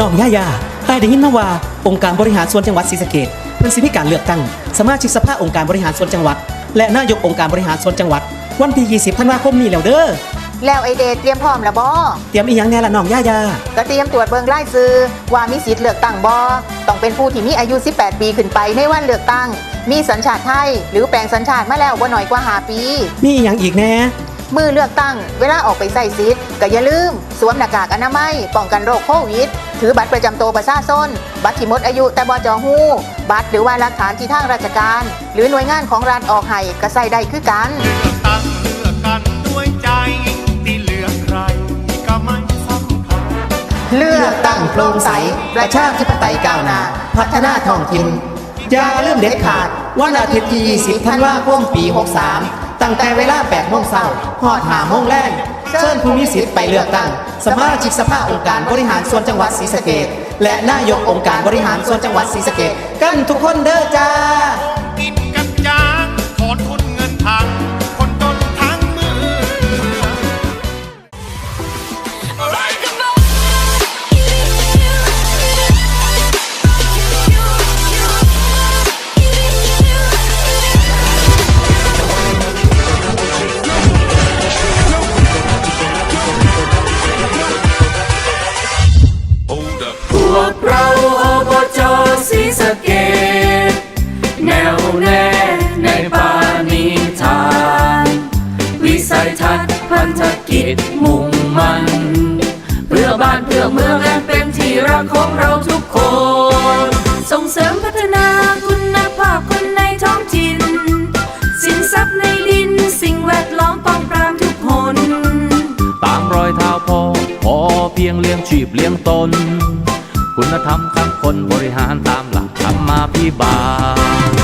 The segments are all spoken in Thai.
น้องย่ายาไอ้ายได้ยินมาว่าองค์การบริหารส่วนจังหวัดศรีสะเกษเพิ่นสิมีการเลือกตั้ง สมาชิกสภาองค์การบริหารส่วนจังหวัด และนายกองค์การบริหารส่วนจังหวัด วันที่ 20ธันวาคมนี้แล้วเด้อแล้วไอเดย์เตรียมพร้อมแล้วบอเตรียมอีหยังแน่ล่ะน้องย่ายาก็เตรียมตรวจเบิงไล่ซื้อว่ามีสิทธิ์เลือกตั้งบอต้องเป็นผู้ที่มีอายุ 18 ปีขึ้นไปในวันเลือกตั้ง มีสัญชาติไทย หรือแปลงสัญชาติมาแล้วบ่น้อยกว่า5ปี มีอีหยังอีกแน่มือเลือกตั้ง เวลาออกไปใส่สิทธิ์ก็อย่าลืม สวมหน้ากากอนามัยป้องกันโรคโควิด ถือบัตรประจำตัวประชาชนบัตรที่หมดอายุแต่บจหู้ บัตรหรือว่าหลักฐานที่ทางราชการ หรือหน่วยงานของรัฐออกให้ก็ใส่ได้คือกันเลือกตั้งเลือกกันด้วยใจที่เลือกใครก็ไม่สำคัญเลือกตั้งโปร่งใสประชาธิปไตยก้าวหน้าพัฒนาท้องถิ่นอย่าลืมเด็ดขาดวันอาทิตย์ที่20ธันวาคมปี 63 ตั้งแต่เวลา8โมงเช้าฮอด5โมงแรงเชิญผู้มีสิทธิ์ไปเลือกตั้ง สมาชิกสภาองค์การบริหารส่วนจังหวัดศรีสะเกษและนายกองค์การบริหารส่วนจังหวัดศรีสะเกษกันทุกคนเด้อจ้า เพื่อเมืองอันเป็นที่รักของเราทุกคน ส่งเสริมพัฒนาคุณภาพคนในท้องถิ่น สินทรัพย์ในดิน สิ่งแวดล้อมป้องปรามทุกคน ตามรอยเท้าพ่อพอเพียงเลี้ยงชีพเลี้ยงตน คุณธรรมข้างคนบริหารตามหลักธรรมาภิบาล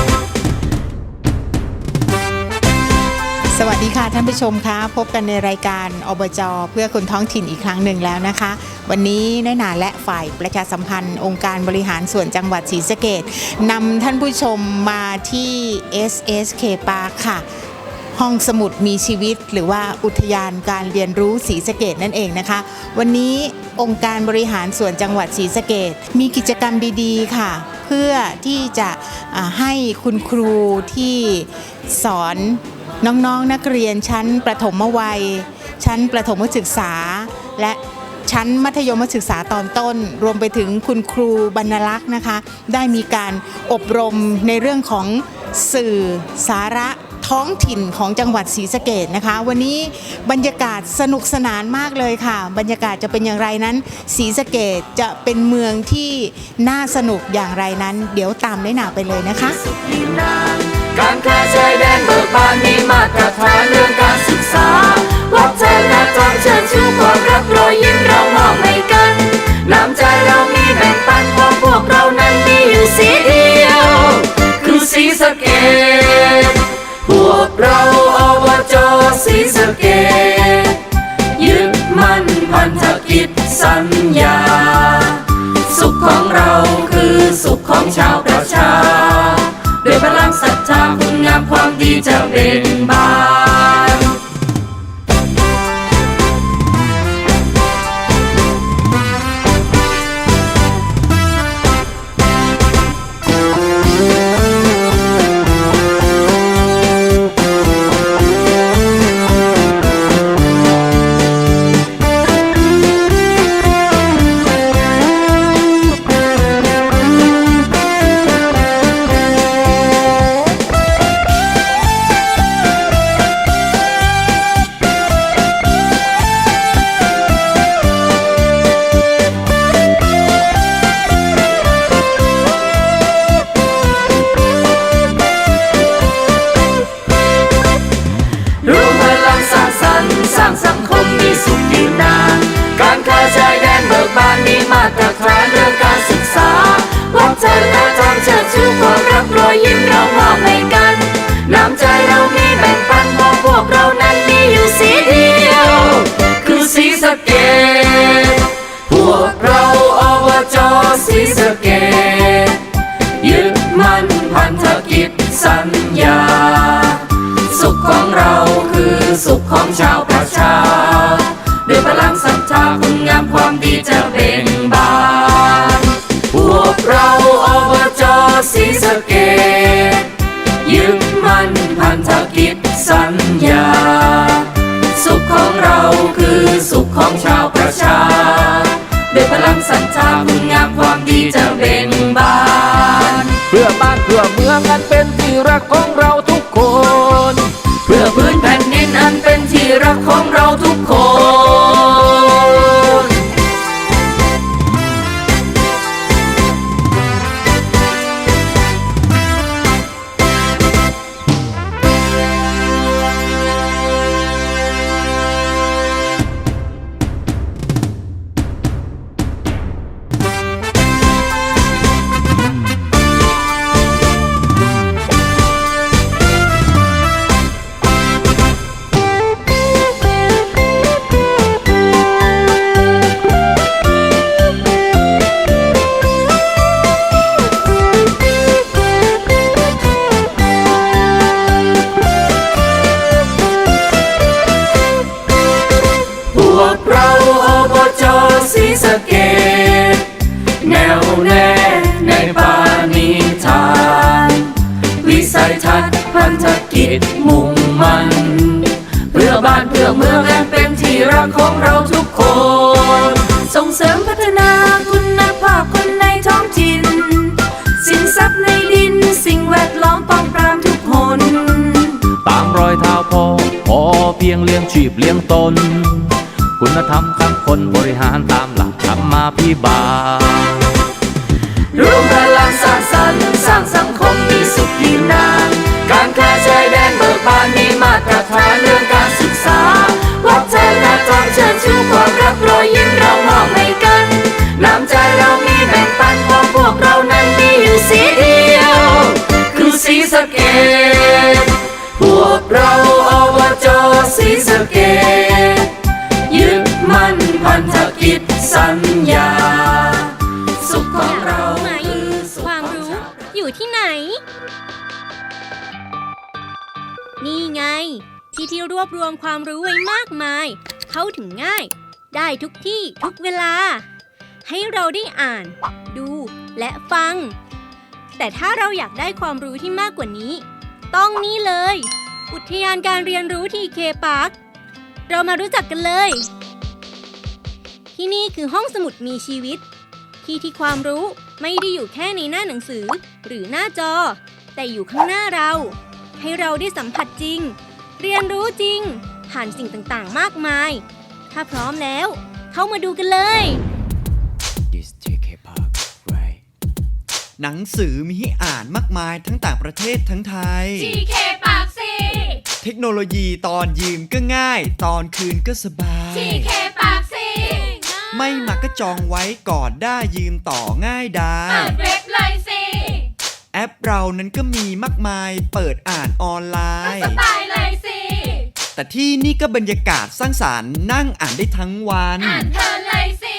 สวัสดีค่ะท่านผู้ชมคะพบกันในรายการอบจเพื่อคนท้องถิ่นอีกครั้งหนึ่งแล้วนะคะ วันนี้น้อยหนาและฝ่ายประชาสัมพันธ์ องค์การบริหารส่วนจังหวัดศรีสะเกดนำท่านผู้ชมมาที่ SSK Park ค่ะห้องสมุดมีชีวิตหรือว่าอุทยานการเรียนรู้ศรีสะเกดนั่นเองนะคะ วันนี้องค์การบริหารส่วนจังหวัดศรีสะเกดมีกิจกรรมดีๆค่ะ เพื่อที่จะให้คุณครูที่สอนน้องๆนักเรียนชั้นประถมวัย ชั้นประถมศึกษา และ ชั้นมัธยมศึกษาตอนต้น รวมไปถึงคุณครูบรรลักษ์นะคะ ได้มีการอบรมในเรื่องของสื่อสาระท้องถิ่นของจังหวัดศรีสะเกดนะคะ วันนี้บรรยากาศสนุกสนานมากเลยค่ะ บรรยากาศจะเป็นอย่างไรนั้นศรีสะเกดจะเป็นเมืองที่น่าสนุกอย่างไรนั้น เดี๋ยวตามได้หนาไปเลยนะคะ การค้าชายแดนเบิกบานมีมาตรฐานเรื่องการศึกษา วัฒนธรรมเชิญชูความรักรอยยิ้มเรามอบให้กัน น้ำใจเรามีแบ่งปันเพราะพวกเรานั้นมีอยู่สีเดียว คือสีสเกดพวกเราอบจสีสเกดยึดมั่นพันธกิจสัญญา สุขของเราคือสุขของชาวประชา ด้วยพลังศรัทธาคุณงามความดีจะเบ่งบาน กพวกเราอบจศรีสะเกตยึดมั่นพันธกิจสัญญา สุขของเราคือสุขของชาวประชา ด้วยพลังศรัทธาคุณงามความดีจะเบ่งบาน พวกเราอบจศรีสะเกตยึดมั่นพันธกิจ คือสุขของชาวประชาด้วยพลังศรัทธาคุณงามความดีจะเบ่งบาน เพื่อบ้านเพื่อเมืองอันเป็นที่รักของเรา จมุ่งมันเพื่อบ้านเพื่อเมืองอันเป็นที่รักของเราทุกคน ส่งเสริมพัฒนาคุณภาพคนในท้องถิ่นสินทรัพย์ในดินสิ่งแวดล้อมป้องปรามทุกหนตามรอยเท้าพ่อพอเพียงเลี้ยงชีพเลี้ยงตน คุณธรรมข้งคนบริหารตามหลักธรรมาพิบาลรวมพลังสร้าง ถึงง่าย ได้ทุกที่ทุกเวลา ให้เราได้อ่าน ดูและฟัง แต่ถ้าเราอยากได้ความรู้ที่มากกว่านี้ ต้องนี่เลย อุทยานการเรียนรู้ทีเคพาร์คเรามารู้จักกันเลย ที่นี่คือห้องสมุดมีชีวิต ที่ที่ความรู้ไม่ได้อยู่แค่ในหน้าหนังสือ หรือหน้าจอ แต่อยู่ข้างหน้าเรา ให้เราได้สัมผัสจริง เรียนรู้จริง ผ่านสิ่งต่างๆ มากมาย ถ้าพร้อมแล้ว เข้ามาดูกันเลย This TK Park right หนังสือมีให้อ่านมากมายทั้งต่างประเทศทั้งไทย TK ปากซี เทคโนโลยีตอนยืมก็ง่าย ตอนคืนก็สบายปากซีไม่มาก็จองไว้ก่อนได้ยืมต่อง่ายได้เว็บเลยสิแอปเรานั้นก็มีมากมาย เปิดอ่านออนไลน์ายเลยสิ แต่ที่นี่ก็บรรยากาศสร้างสารรค์นั่งอ่านได้ทั้งวันเธอเลยสิ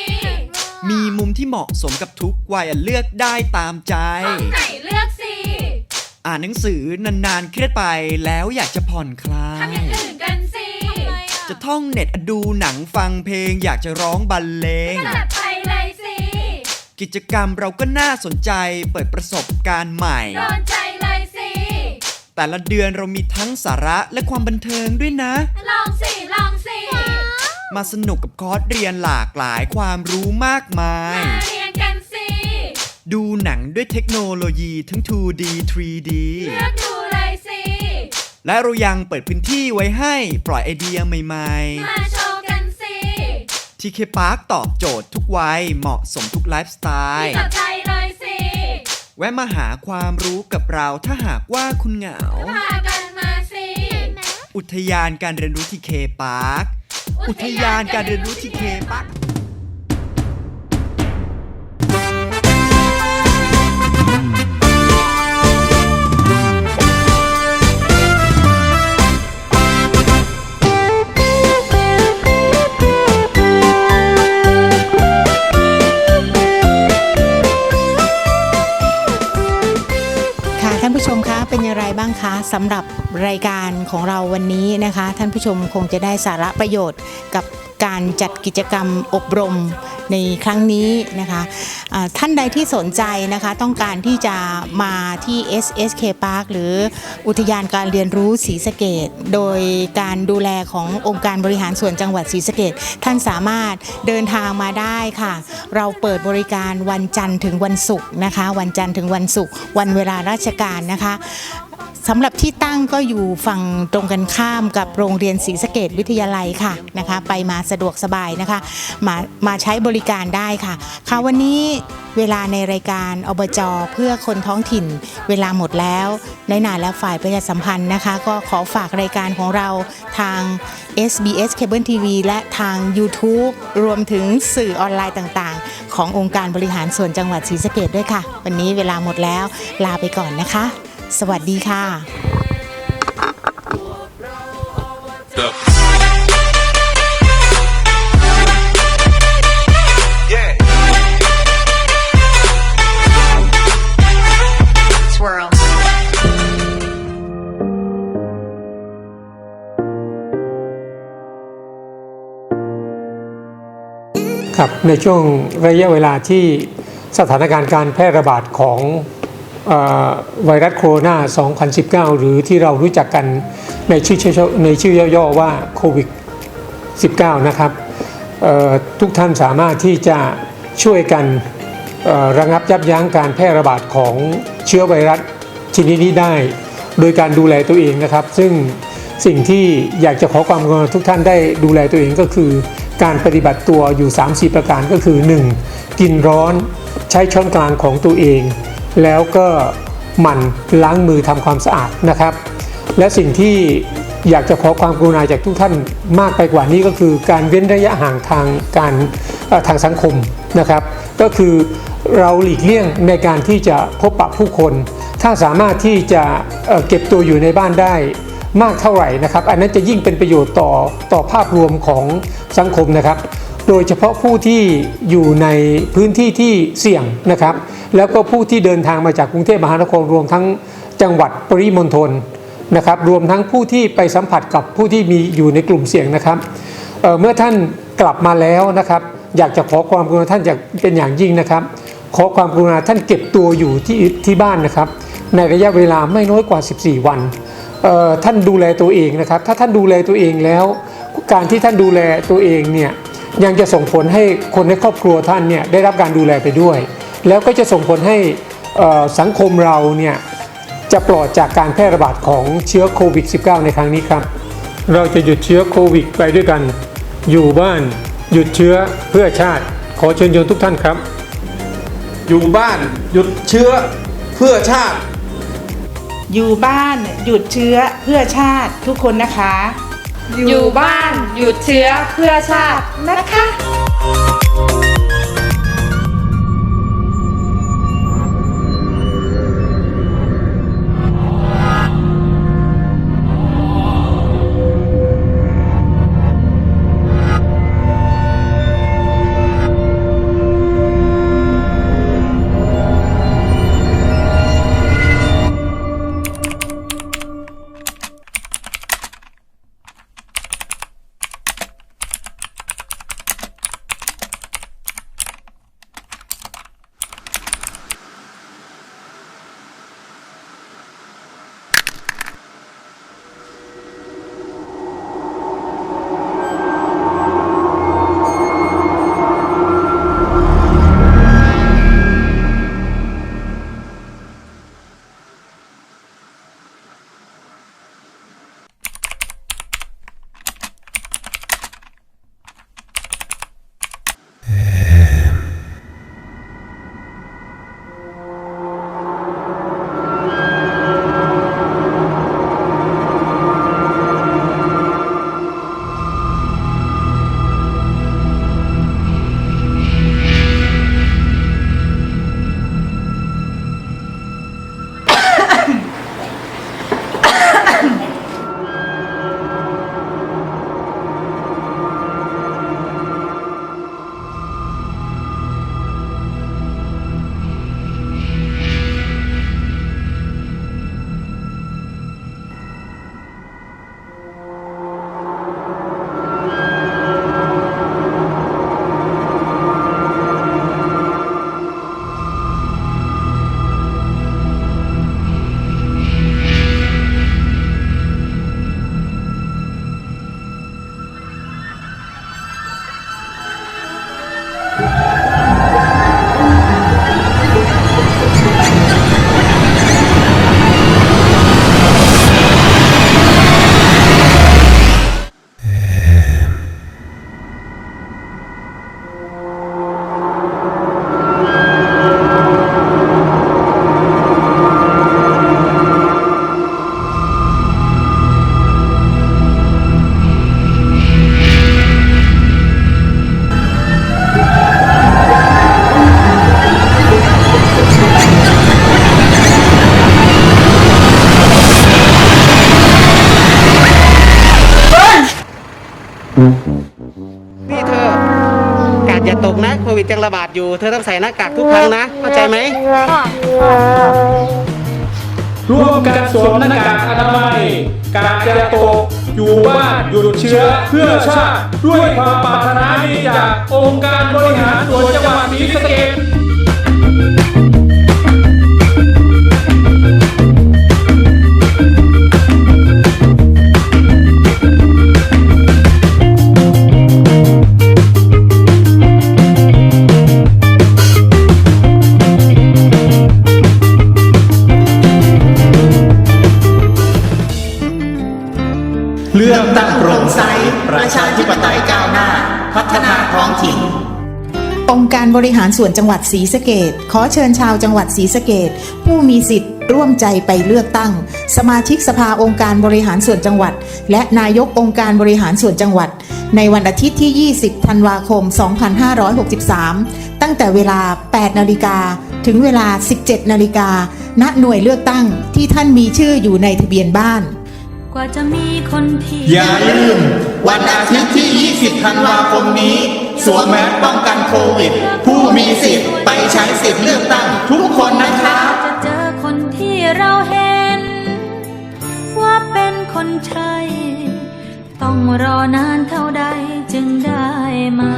มีมุมที่เหมาะสมกับทุกวัยเลือกได้ตามใจไหนเลือกสิอ่านหนังสือนานๆเครียดไปแล้วอยากจะผ่อนคลายอื่นกันสิจะท่องเน็ตดูหนังฟังเพลงอยากจะร้องบรรเลงไปเลยสิกิจกรรมเราก็น่าสนใจเปิดประสบการณ์ใหม่ใจเลยสิ แต่ละเดือนเรามีทั้งสาระและความบันเทิงด้วยนะ ลองสิ ลองสิ มาสนุกกับคอร์สเรียนหลากหลายความรู้มากมายเรียนกันสิ ดูหนังด้วยเทคโนโลยีทั้ง 2D 3D ดูเลยสิ และเรายังเปิดพื้นที่ไว้ให้ปล่อยไอเดียใหม่มาโชว์กันสิ ๆ TK Park ตอบโจทย์ทุกวัยเหมาะสมทุกไลฟ์สไตล์จับใจเลยสิ แวะมาหาความรู้กับเราถ้าหากว่าคุณเหงา พากันมาสิอุทยานการเรียนรู้ที่เคปาร์ค อุทยานการเรียนรู้ที่เคปาร์ค คะสำหรับรายการของเราวันนี้นะคะ ท่านผู้ชมคงจะได้สาระประโยชน์กับการจัดกิจกรรมอบรมในครั้งนี้นะคะอ่าท่านใดที่สนใจนะคะต้องการที่จะมาที่ SSK Park หรืออุทยานการเรียนรู้ศรีสะเกดโดยการดูแลขององค์การบริหารส่วนจังหวัดศรีสะเกดท่านสามารถเดินทางมาได้ค่ะ เราเปิดบริการวันจันทร์ถึงวันศุกร์นะคะ วันจันทร์ถึงวันศุกร์วันเวลาราชการนะคะ สำหรับที่ตั้งก็อยู่ฝั่งตรงกันข้ามกับโรงเรียนศรีสะเกดวิทยาลัยค่ะนะคะ ไปมาสะดวกสบายนะคะ มามาใช้บริการได้ค่ะ ค่ะวันนี้เวลาในรายการอบจเพื่อคนท้องถิ่นเวลาหมดแล้วในนานและฝ่ายประชาสัมพันธ์นะคะ ก็ขอฝากรายการของเราทาง SBS Cable TV และทาง YouTube รวมถึงสื่อออนไลน์ต่างๆ ขององค์การบริหารส่วนจังหวัดศรีสะเกดด้วยค่ะ วันนี้เวลาหมดแล้วลาไปก่อนนะคะ สวัสดีค่ะ Swirl. ครับในช่วงระยะเวลาที่สถานการณ์การแพร่ระบาดของเออ ไวรัสโคโรนา 2019 หรือที่เรารู้จักกันในชื่อในชื่อย่อๆว่าโควิด 19 นะครับทุกท่านสามารถที่จะช่วยกันระงับยับยั้งการแพร่ระบาดของเชื้อไวรัสชนิดนี้ได้ โดยการดูแลตัวเองนะครับ ซึ่งสิ่งที่อยากจะขอความกรุณาทุกท่านได้ดูแลตัวเองก็คือ การปฏิบัติตัวอยู่ 3-4 ประการก็คือ 1. กินร้อนใช้ช้อนกลางของตัวเอง แล้วก็หมั่นล้างมือทำความสะอาดนะครับ และสิ่งที่อยากจะขอความกรุณาจากทุกท่านมากไปกว่านี้ก็คือการเว้นระยะห่างทางการทางสังคมนะครับ ก็คือเราหลีกเลี่ยงในการที่จะพบปะผู้คน ถ้าสามารถที่จะเก็บตัวอยู่ในบ้านได้มากเท่าไหร่นะครับ อันนั้นจะยิ่งเป็นประโยชน์ต่อต่อภาพรวมของสังคมนะครับ โดยเฉพาะผู้ที่อยู่ในพื้นที่ที่เสี่ยงนะครับ แล้วก็ผู้ที่เดินทางมาจากกรุงเทพมหานครรวมทั้งจังหวัดปริมณฑลนะครับรวมทั้งผู้ที่ไปสัมผัสกับผู้ที่มีอยู่ในกลุ่มเสี่ยงนะครับเเมื่อท่านกลับมาแล้วนะครับ อยากจะขอความกรุณาท่านอยากเป็นอย่างยิ่งนะครับ ขอความกรุณาท่านเก็บตัวอยู่ที่ที่บ้านนะครับ ในระยะเวลาไม่น้อยกว่า 14 วันท่านดูแลตัวเองนะครับ ถ้าท่านดูแลตัวเองแล้ว การที่ท่านดูแลตัวเองเนี่ย ยังจะส่งผลให้คนในครอบครัวท่านเนี่ยได้รับการดูแลไปด้วย แล้วก็จะส่งผลให้สังคมเราเนี่ยจะปลอดจากการแพร่ระบาดของเชื้อโควิด -19 ในครั้งนี้ครับ เราจะหยุดเชื้อโควิดไปด้วยกัน อยู่บ้านหยุดเชื้อเพื่อชาติ ขอเชิญชวนทุกท่านครับ อยู่บ้านหยุดเชื้อเพื่อชาติ อยู่บ้านหยุดเชื้อเพื่อชาติทุกคนนะคะ อยู่บ้านหยุดเชื้อเพื่อชาตินะคะ ดยังระบาดอยู่ เธอต้องใส่หน้ากากทุกครั้งนะ เข้าใจไหมร่วมกันสวมหน้ากากอนามัย การจะตกอยู่บ้านหยุดเชื้อเพื่อชาติ ด้วยความปรารถนาดีจากองค์การบริหารส่วนจังหวัดศรีสะเกษ บริหารส่วนจังหวัดศรีสะเกดขอเชิญชาวจังหวัดศรีสะเกดผู้มีสิทธิ์ร่วมใจไปเลือกตั้ง สมาชิกสภาองค์การบริหารส่วนจังหวัด และนายกองค์การบริหารส่วนจังหวัด ในวันอาทิตย์ที่ 20 ธันวาคม 2563 ตั้งแต่เวลา 8 นาฬิกา ถึงเวลา 17 นาฬิกา ณ หน่วยเลือกตั้งที่ท่านมีชื่ออยู่ในทะเบียนบ้าน กว่าจะมีคนที่อย่าลืม วันอาทิตย์ที่ 20 ธันวาคมนี้ สวมแมสป้องกันโควิด ผู้มีสิทธิ์ไปใช้สิทธิ์เลือกตั้งทุกคนนะครับ จะเจอคนที่เราเห็น ว่าเป็นคนใช่ต้องรอนานเท่าใดจึงได้มา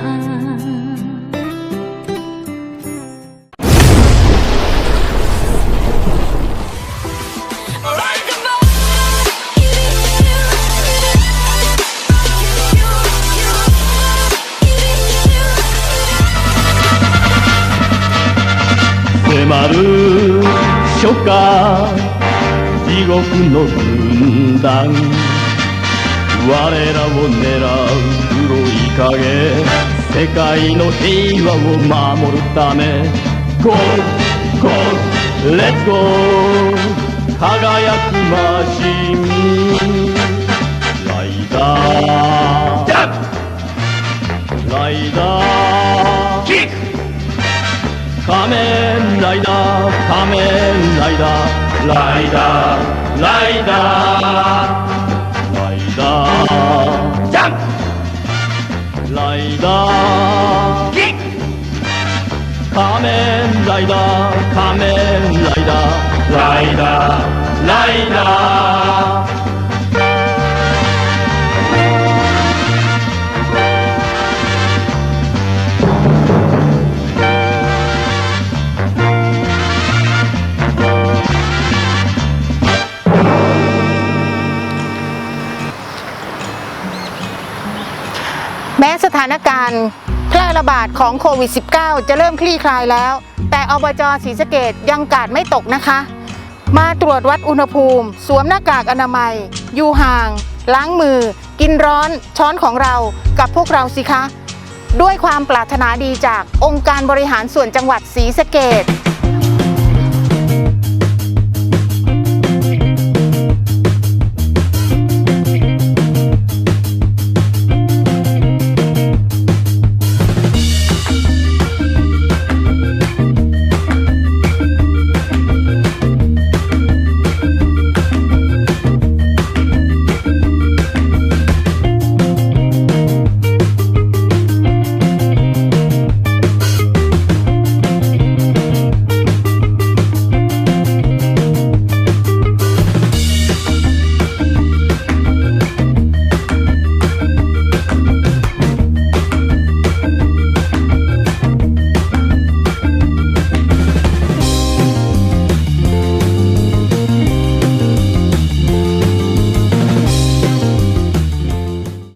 獄の軍団我らを狙う黒い影。世界の平和を守るため。Go, go, let's go 輝くマシン。ライダー。ライダー。キック。仮面ライダー。仮面ライダー。ライダーライダーライダージャンプライダーキック仮面ライダー仮面ライダーライダーライダー แม้สถานการณ์แพร่ระบาดของโควิด -19 จะเริ่มคลี่คลายแล้ว แต่อบจศรีสะเกดยังกาดไม่ตกนะคะ มาตรวจวัดอุณหภูมิ สวมหน้ากากอนามัย อยู่ห่าง ล้างมือ กินร้อนช้อนของเรากับพวกเราสิคะ ด้วยความปรารถนาดีจากองค์การบริหารส่วนจังหวัดศรีสะเกด